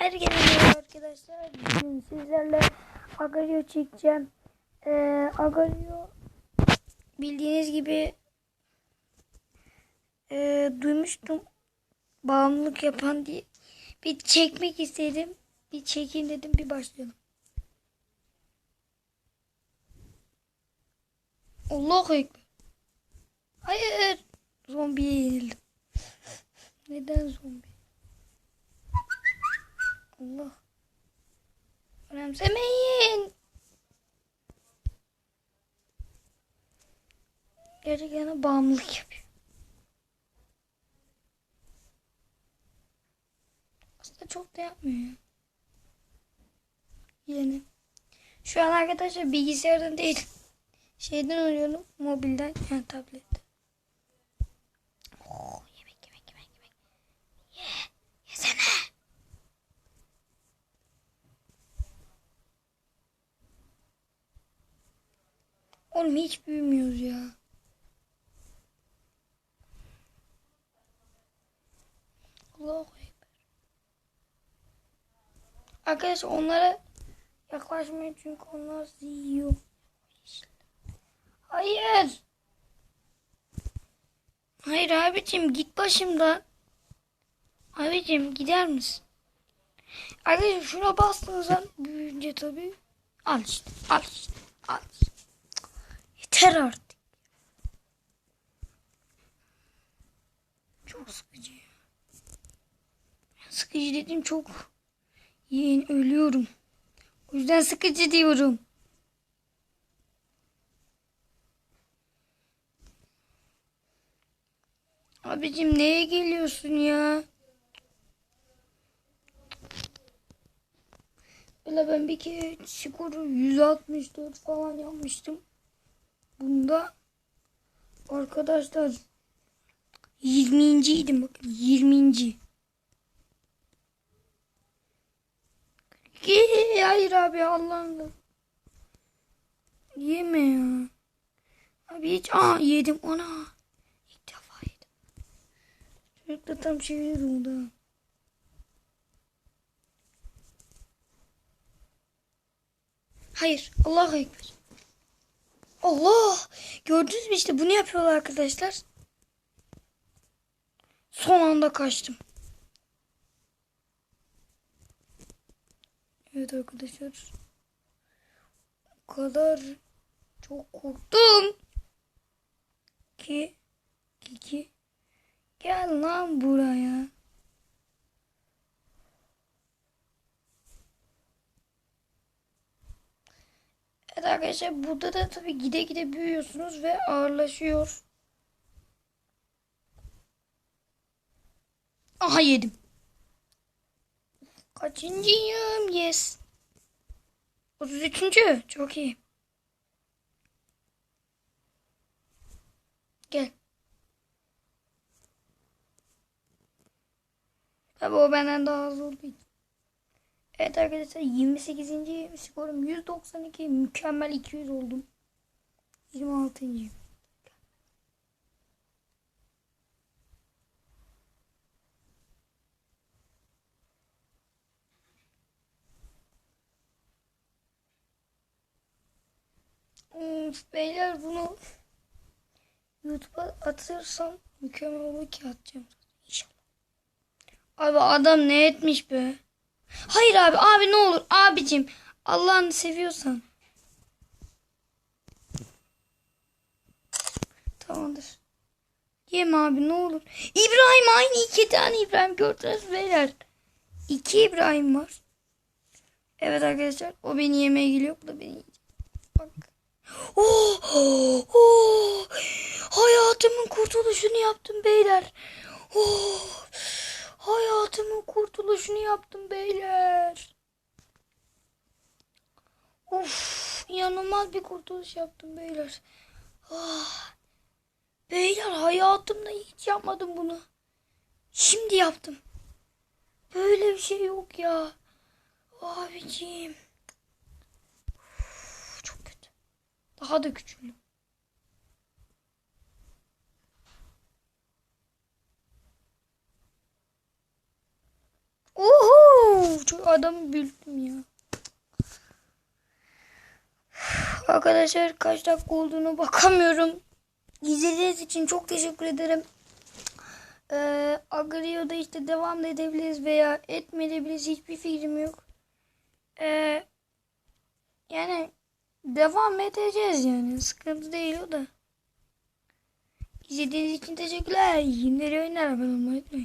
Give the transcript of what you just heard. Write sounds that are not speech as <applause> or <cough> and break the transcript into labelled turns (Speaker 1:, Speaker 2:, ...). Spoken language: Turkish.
Speaker 1: Herkese merhaba arkadaşlar. Bugün sizlerle Agario çekeceğim. Ee, Agario bildiğiniz gibi e, duymuştum bağımlılık yapan diye. Bir çekmek istedim. Bir çekeyim dedim bir başlayalım. Allahu Ekber. Hayır. Zombiye yenildim. Neden zombi? Allah. Önemsemeyin. Gerçekten bağımlılık yapıyor. Aslında çok da yapmıyor ya. Yine. Şu an arkadaşlar bilgisayardan değil. <laughs> Şeyden arıyorum. Mobilden. Yani tabletten. Oğlum hiç büyümüyoruz ya. Allahu Ekber. Arkadaşlar onlara yaklaşmayın çünkü onlar sizi yiyor. Hayır. Hayır abicim git başımdan. Abicim gider misin? Arkadaşlar şuna bastığınızda büyüyünce tabii. Al işte. Al işte. Al işte. Yeter artık. Çok sıkıcı. Sıkıcı dedim çok. Yiyin ölüyorum. O yüzden sıkıcı diyorum. Abicim neye geliyorsun ya? Böyle ben bir kere skoru 164 falan yapmıştım. Bunda arkadaşlar 20. idim bakın 20. Ye, hayır abi Allah'ım. Yeme ya. Abi hiç aa yedim ona. İlk defa yedim. Çocuk tam çeviriyor da. Hayır. Allahu Ekber. Allah! Gördünüz mü işte bunu yapıyorlar arkadaşlar. Son anda kaçtım. Evet arkadaşlar. O kadar çok korktum ki ki ki gel lan buraya. Evet arkadaşlar burada da tabii gide gide büyüyorsunuz ve ağırlaşıyor. Aha yedim. Kaçıncıyım? Yes. 33. Çok iyi. Gel. Tabii o benden daha hızlı için. Evet arkadaşlar 28. skorum 192 mükemmel 200 oldum. 26. Of, beyler bunu YouTube'a atırsam mükemmel olur ki atacağım. İnşallah. Abi adam ne etmiş be? Hayır abi abi ne olur abicim Allah'ını seviyorsan. Tamamdır. Yeme abi ne olur. İbrahim aynı iki tane İbrahim gördünüz beyler. İki İbrahim var. Evet arkadaşlar o beni yemeye geliyor. Bu da beni yiyecek. Bak. Oh, oh, oh. Hayatımın kurtuluşunu yaptım beyler. Oh. Hayatımın kurtuluşunu yaptım beyler. Of, inanılmaz bir kurtuluş yaptım beyler. Ah. Beyler hayatımda hiç yapmadım bunu. Şimdi yaptım. Böyle bir şey yok ya. Abiciğim. Uf, çok kötü. Daha da küçüldüm. Çok adamı büldüm ya. Arkadaşlar kaç dakika olduğunu bakamıyorum. İzlediğiniz için çok teşekkür ederim. Ee, Agrio'da işte devam da edebiliriz veya etmeyebiliriz. Hiçbir fikrim yok. Ee, yani devam edeceğiz yani. Sıkıntı değil o da. İzlediğiniz için teşekkürler. Yimleri oynar abone olmayı unutmayın.